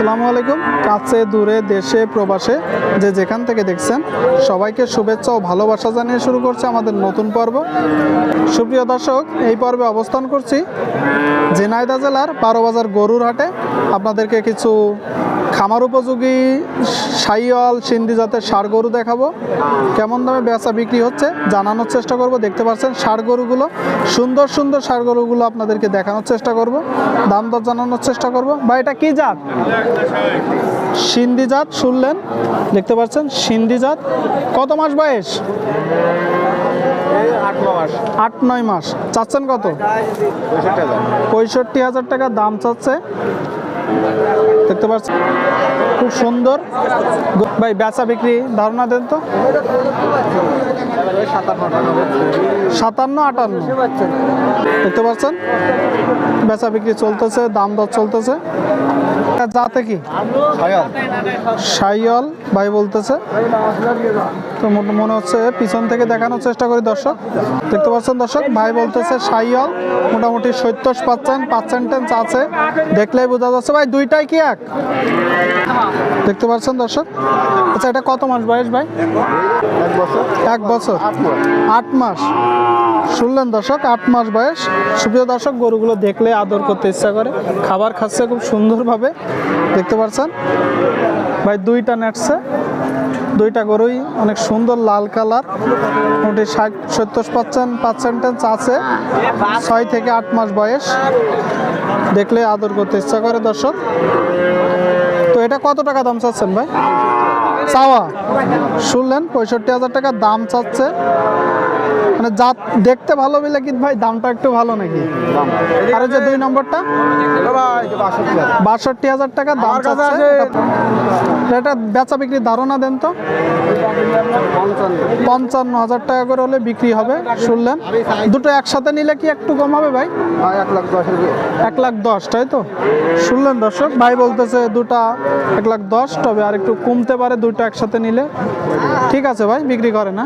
আসসালামু আলাইকুম। কাছে, দূরে, দেশে, প্রবাসে যে যেখান থেকে দেখছেন, সবাইকে শুভেচ্ছা ও ভালোবাসা জানিয়ে শুরু করছে আমাদের নতুন পর্ব। সুপ্রিয় দর্শক, এই পর্বে অবস্থান করছি ঝিনাইদহ জেলার বারোবাজার গরুর হাটে। আপনাদেরকে কিছু খামার উপযোগী সাইয়াল সিন্ধি জাতের ষাড় গরু দেখাবো। কেমন দামে বেচা বিক্রি হচ্ছে জানানোর চেষ্টা করব। দেখতে পাচ্ছেন ষাড় গরুগুলো। সুন্দর সুন্দর ষাড় গরুগুলো আপনাদেরকে দেখানোর চেষ্টা করব। দাম দর জানানোর চেষ্টা করব। বা এটা কি জাত? সিন্ধি জাত শুনলেন দেখতে পাচ্ছেন সিন্ধি জাত কত মাস বয়স? আট নয় মাস। চাচ্ছেন কত? পঁয়ষট্টি হাজার টাকা দাম চাচ্ছে। দেখতে পাচ্ছেন খুব সুন্দর। ভাই বেচা বিক্রি ধারণা দেন তো। সাতান্ন আটান্ন। দেখতে পাচ্ছেন বেচা বিক্রি চলতেছে দাম দর চলতেছে। যাতে কি সাইয়ল। ভাই বলতেছে। তো মনে হচ্ছে পিছন থেকে দেখানোর চেষ্টা করি দর্শক। দেখতে পাচ্ছেন দর্শক, ভাই বলতেছে সাইয়ল, মোটামুটি সত্তর পাচ্ছেন পার্সেন্টেন্স আছে দেখলেই বোঝা যাচ্ছে, ভাই দুইটাই কি এক? দেখতে পাচ্ছেন দর্শক? আচ্ছা এটা কত মাস বয়স ভাই? এক বছর। আট মাস। শুনলেন দর্শক, আট মাস বয়স। সুপ্রিয় দর্শক, গরুগুলো দেখলে আদর করতে ইচ্ছা করে, খাবার খাচ্ছে খুব সুন্দরভাবে। দেখতে পাচ্ছেন? ভাই, দুইটা নেটছে। দুইটা গরুই অনেক সুন্দর লাল কালার। মোটামুটি ষাট, সত্তর পার্সেন্ট, পার্সেন্টেজ আছে। ছয় থেকে আট মাস বয়স। দেখলে আদর করতে ইচ্ছা করে দর্শক। এটা কত টাকা দাম চাচ্ছেন ভাই? চাওয়া। শুনলেন পঁয়ষট্টি হাজার টাকা দাম চাচ্ছে। মানে জাত দেখতে ভালো বলে কিন্তু ভাই দামটা একটু ভালো নাকি? আর যে দুই নম্বরটা? বাষট্টি হাজার। টাকা দাম চাচ্ছে। এটা বেচা বিক্রির ধারণা দেন তো? পঞ্চান্ন হাজার টাকা করে হলে বিক্রি হবে শুনলেন। দুটো একসাথে নিলে কি একটু কম হবে ভাই? এক লাখ দশ তাই তো? শুনলেন দর্শক ভাই বলতেছে দুটা এক লাখ দশ তবে আর একটু কমতে পারে দুটো একসাথে নিলে। ঠিক আছে ভাই বিক্রি করে না।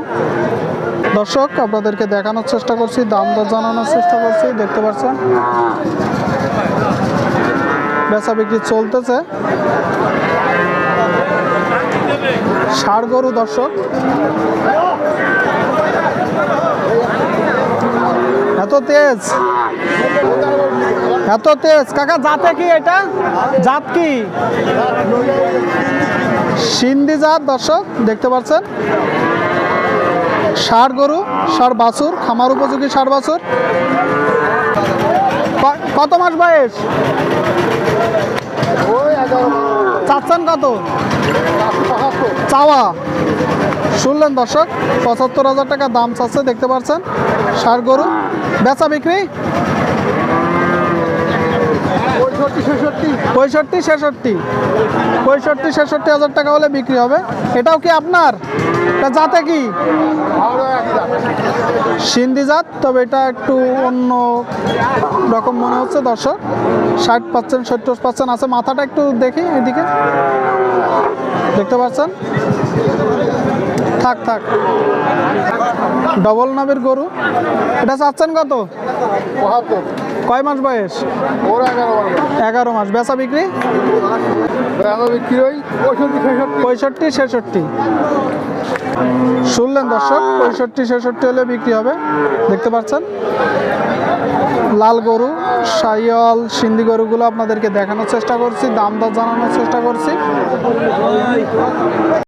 দর্শক আপনাদেরকে দেখানোর চেষ্টা করছি দাম দর জানানোর চেষ্টা করছি দেখতে পাচ্ছেন? বেচা বিক্রি চলতেছে। ষাড় গরু দর্শক। এত তেজ। এত তেজ। কাকা, জাতে কি এটা? জাত কি? সিন্ধি জাত দর্শক, দেখতে পাচ্ছেন? ষাড় গরু ষাড় বাছুর খামার উপযোগী ষাড় বাছুর কত মাস বয়স? চাচ্ছেন কত? চাওয়া। শুনলেন দর্শক পঁচাত্তর হাজার টাকা দাম চাচ্ছে দেখতে পাচ্ছেন ষাড় গরু বেচা বিক্রি। পঁয়ষট্টি ছেষট্টি। পঁয়ষট্টি ছেষট্টি। হাজার টাকা হলে বিক্রি হবে। এটাও কি আপনার? এটা জাতে কি? সিন্ধি জাত তবে এটা একটু অন্য রকম মনে হচ্ছে দর্শক। ষাট পার্সেন্ট সত্তর পার্সেন্ট আছে মাথাটা একটু দেখি এদিকে। দেখতে পাচ্ছেন? থাক থাক। ডবল নামের গরু? এটা চাচ্ছেন কত? কয় মাস বয়স? এগারো মাস বেচা বিক্রি? পঁয়ষট্টি ছেষট্টি। শুনলেন দর্শক পঁয়ষট্টি ছেষট্টি হলে বিক্রি হবে। দেখতে পাচ্ছেন? লাল গরু সাইয়াল সিন্ধি গরুগুলো আপনাদেরকে দেখানোর চেষ্টা করছি দাম দর জানানোর চেষ্টা করছি।